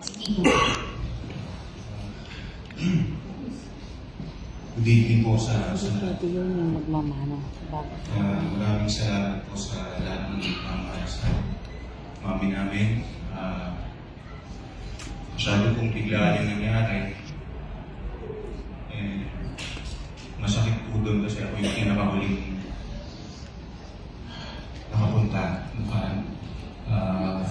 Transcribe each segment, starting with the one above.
Good evening po sa, sa Pwede yun yung nagmamano. Bakit? Ah, maraming salamat po sa lahat ng mga sa mami namin. Uh, masyado pong bigla yung nangyari. Eh, masakit po doon kasi ako yung pinakahuling nakapunta. Mukhaan. Ah,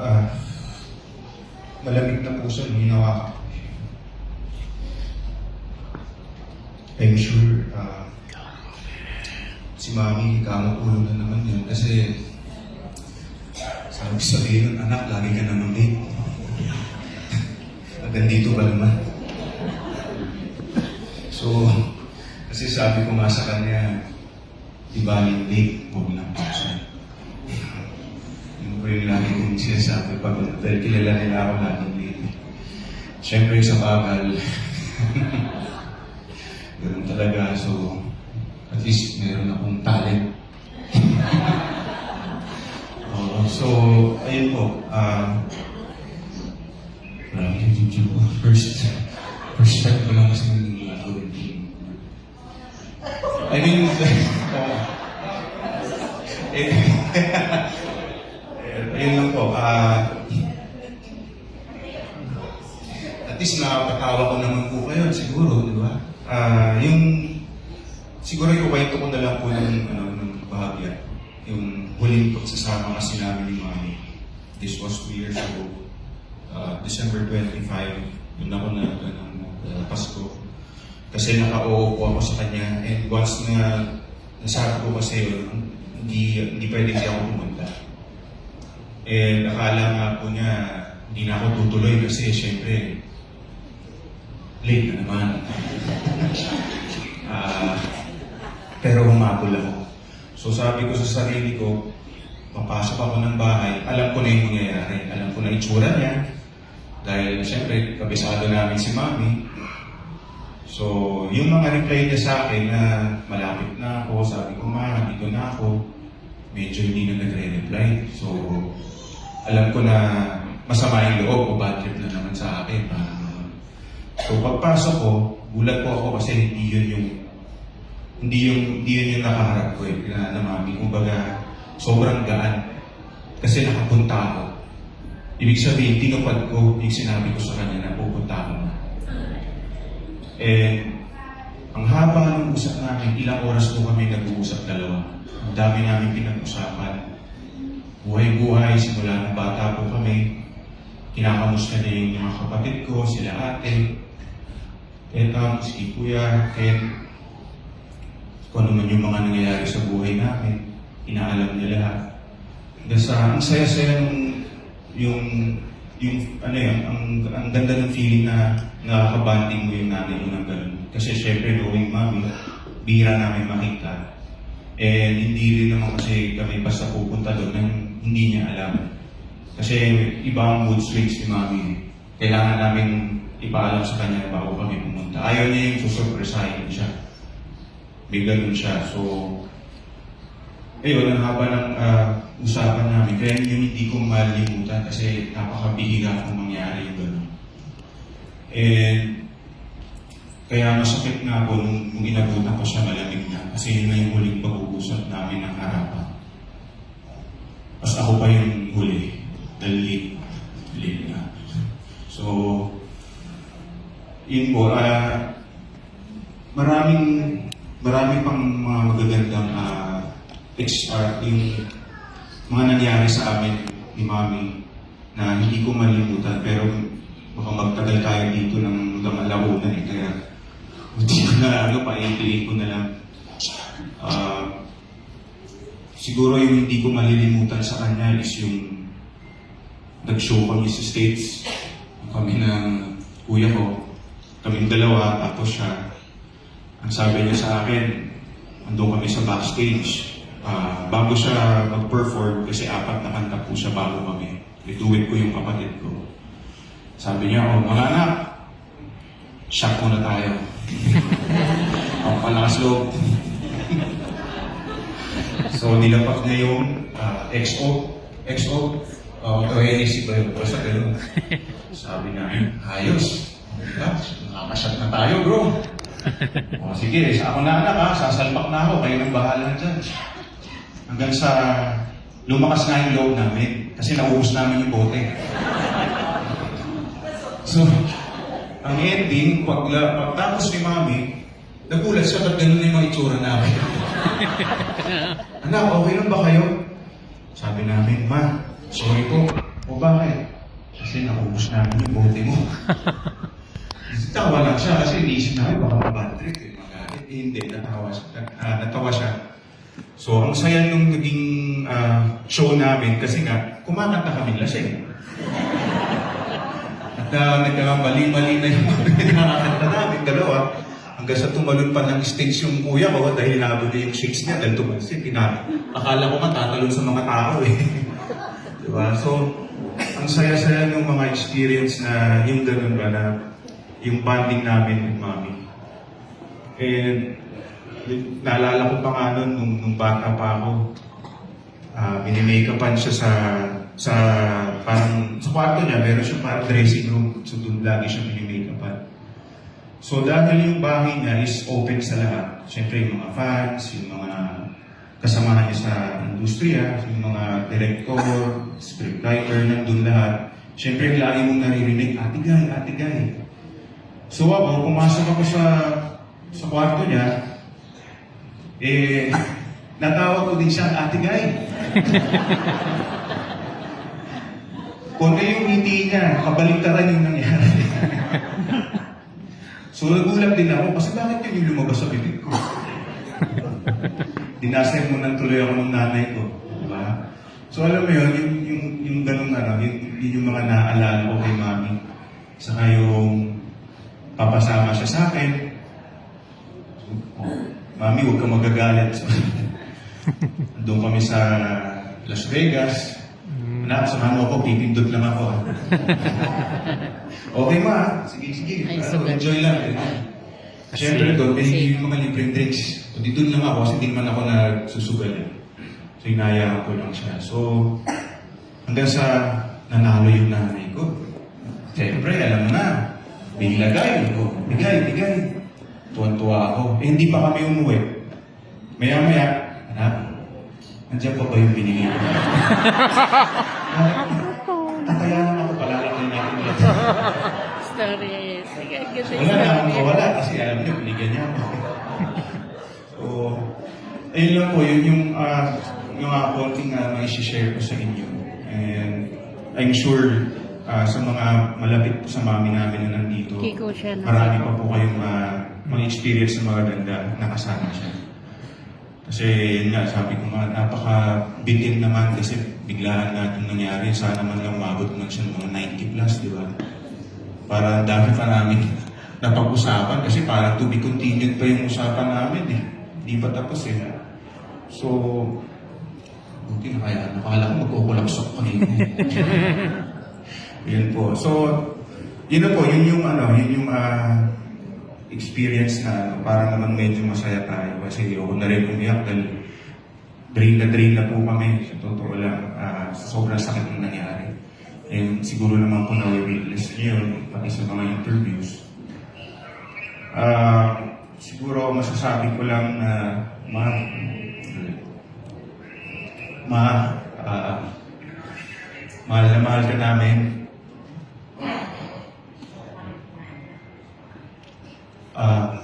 ah, malamig na puso yung hinawakan ko. I'm sure ah, si Mami kamakulong na naman yun kasi sabi sabihin ng anak, lagi ka naman late. Hanggang dito ka naman. So, kasi sabi ko nga sa kanya, di ba yung late, huwag lang pausa. Yun po yung lagi kong sinasabi pag dahil kilala nila ako laging late. Siyempre sa bagal, ganun talaga. So, at least meron akong talent. Oo, so, ayun po. Um, Marami yung ko. First, first time ko lang kasi gagawin ko. I mean, eh, ayun lang po. ah at least nakakatawa ko naman po kayo, siguro, di ba? Ah, yung, siguro yung kwento ko na lang po ng, ano, ng bahagya. Yung huling pagsasama kasi namin ni Mami. This was two years ago. Ah, December 25, yun ako na, ano, uh, Pasko. Kasi naka-oo po ako sa kanya. And once na nasabi ko kasi yun, hindi, hindi pwede hindi ako pumunta. And akala nga po niya, hindi na ako tutuloy kasi syempre, late na naman. Ah, pero humabol ako. So sabi ko sa sarili ko, papasok ako ng bahay, alam ko na yung mangyayari. Alam ko na itsura niya. Dahil syempre, kabisado namin si Mami. So, yung mga reply niya sa akin na malapit na ako, sabi ko, ma, dito na ako. Medyo hindi na nagre-reply. So, alam ko na masama yung loob o bad trip na naman sa akin. Parang ganun. So, pagpasok ko, gulat po ako kasi hindi yun yung hindi yung hindi yun yung nakaharap ko eh, na, na mami. Kumbaga, sobrang gaan. Kasi nakapunta ako. Ibig sabihin, tinupad ko yung sinabi ko sa kanya na pupunta ako na. And ang haba ng usap namin, ilang oras po kami nag-uusap dalawa. Ang dami namin pinag-usapan. Buhay-buhay, simula ng bata po kami. Kinakamusta niya yung mga kapatid ko, sila ate, Etang, si Kuya, Ken, kung ano man yung mga nangyayari sa buhay namin, inaalam niya lahat. Hanggang sa, ang saya-saya nung, yung, yung, ano yun, ang, ang ganda ng feeling na nakakabanding mo yung nanay mo ng ganun. Kasi syempre, knowing mami, bira namin makita. And hindi rin naman kasi kami basta pupunta doon nang hindi niya alam. Kasi iba ang mood swings ni mami. Kailangan namin ipaalam sa kanya bago kami pumunta. Ayaw niya yung susurpresahin siya. May ganun siya. So, ayun, ang haba ng ah, usapan namin. Kaya yun hindi ko malimutan kasi napakabihira kung mangyari yung ganun. And, kaya masakit nga ako nung, nung inabutan ko siya malamig na. Kasi yun na yung huling pag-uusap namin ng harapan. Tapos ako pa yung huli. The na. So, yun po, ah, maraming, maraming pang mga magagandang ah, ex, ah, yung mga nangyari sa amin ni Mami na hindi ko malimutan pero baka magtagal tayo dito ng alauna eh kaya hindi ko na ano pa ko na lang. Ah, siguro yung hindi ko malilimutan sa kanya is yung nag-show kami sa States kami ng kuya ko kaming dalawa tapos siya ang sabi niya sa akin andun kami sa backstage Ah, bago siya mag-perform, kasi apat na kanta po siya bago kami. Ituwid ko yung kapatid ko. Sabi niya, oh, mga anak, shock muna tayo. Ang palakas loob. So, nilapag niya yung ah, XO, XO, uh, o NSC ba yun? Basta ganun. Sabi na, ayos. Diba? Nakakasyat na tayo, bro. O sige, sa ako na anak ha, sasalpak na ako, kayo nang bahala dyan. Hanggang sa lumakas na yung loob namin kasi naubos namin yung bote. So, ang ending, pag, pagtapos ni Mami, nagulat siya ba't ganun yung mga itsura namin. Anak, okay lang ba kayo? Sabi namin, Ma, sorry po. O bakit? Kasi naubos namin yung bote mo. Tawa lang siya kasi iniisip namin baka mabad trip eh, magalit. Eh, hindi, natawa siya. Ah, natawa siya. So, ang saya nung naging ah, show namin kasi nga, kumakanta kami lasing. At uh, nagkamali-mali na yung nakakanta namin, dalawa. Hanggang sa tumalon pa ng stage yung kuya ko dahil nabuli yung shakes niya dahil tumalsi. Tina, akala ko nga tatalon sa mga tao eh. diba? So, saya-saya ng mga experience na yung ganun ba na yung bonding namin with mommy. And naalala ko pa nga nun, nung, nung bata pa ako, uh, minimake-upan siya sa sa parang sa kwarto niya, meron siya parang dressing room. So doon lagi siya minimake-upan. So dahil yung bahay niya is open sa lahat, siyempre yung mga fans, yung mga industriya, yung mga director, scriptwriter, nandun lahat. Siyempre lagi mong naririnig, ate gay, ate gay. So ako, pumasok ako sa sa kwarto niya, eh, natawag ko din siya, ate gay. Konti yung ngiti niya, kabaliktaran yung nangyari. so nagulat din ako, kasi bakit yun yung lumabas sa bibig? Dinasay mo nang tuloy ako ng nanay ko. Diba? So alam mo yun, yung, yung, yung ganung ano, yung, yun yung mga naaalala ko kay mami. Saka yung papasama siya sa akin. Oh, mami, huwag kang magagalit. So, doon kami sa Las Vegas. Anak, samahan mo ako, pipindot lang ako. okay ma, sige, sige. Ay, Ano, sugat. enjoy lang. Siyempre doon, may yung mga libreng drinks. Di doon lang ako kasi hindi naman ako nagsusugal. eh. So inayaan ko lang siya. So, hanggang sa nanalo yung nanay ko. Siyempre, alam mo na, bigay, o, bigay, bigay. Tuwan-tuwa ako. Eh, hindi pa kami umuwi. Maya-maya, anak, nandiyan pa ba yung binigay ko? Tatayanan ako, palalaki natin ulit. Story. Sige, Wala na akong mawala kasi alam niyo, binigyan niya ako. Ayun lang po, yun yung, uh, uh, konting uh, may share ko sa inyo. And I'm sure ah, sa mga malapit po sa mami namin na nandito, marami pa po kayong uh, mga experience na magaganda na kasama siya. Kasi yun nga, sabi ko nga, napaka-bitin naman kasi biglaan nga itong nangyari. Sana man lang umabot man siya ng mga 90 plus, di ba? Para ang dami pa namin napag-usapan kasi parang to be continued pa yung usapan namin eh. Hindi pa tapos eh. So, buti na kaya. Nakala ko magkukulapsok eh. yun po. So, yun na po, yun yung ano, yun yung ah, experience na ano, para naman medyo masaya tayo kasi ako na rin umiyak dahil drain na drain na po kami sa totoo lang sa sobrang sakit ng nangyari. And siguro naman po na-witness niyo yun, pati sa mga interviews. Ah, siguro masasabi ko lang na ma ma ah, mahal na mahal ka namin. Ah,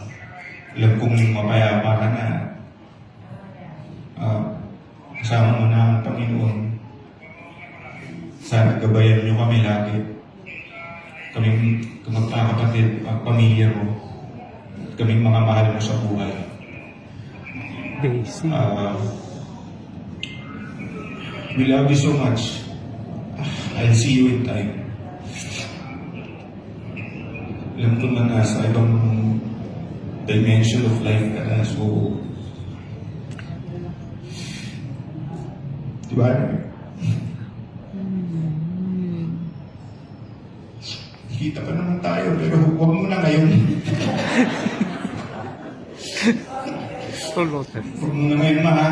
alam kong mapayapa ka na. Ah, kasama mo na ang Panginoon. Sana gabayan niyo kami lagi. Kaming magkakapatid, ang pamilya mo. Kaming mga mahal mo sa buhay. Daisy. Uh, we love you so much. I'll see you in time. Alam ko na nasa ibang dimension of life ka na. So, diba? Kita pa naman tayo, pero huwag mo na ngayon. Solote. Huwag mo na ngayon, ma, ha?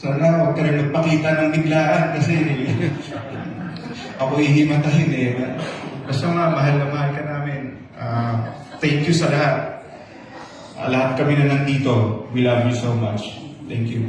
Sana huwag ka rin magpakita ng biglaan kasi ako ihimatahin eh. Basta nga, mahal na mahal ka namin. Ah, thank you sa lahat. Ah, lahat kami na nandito. We love you so much. Thank you.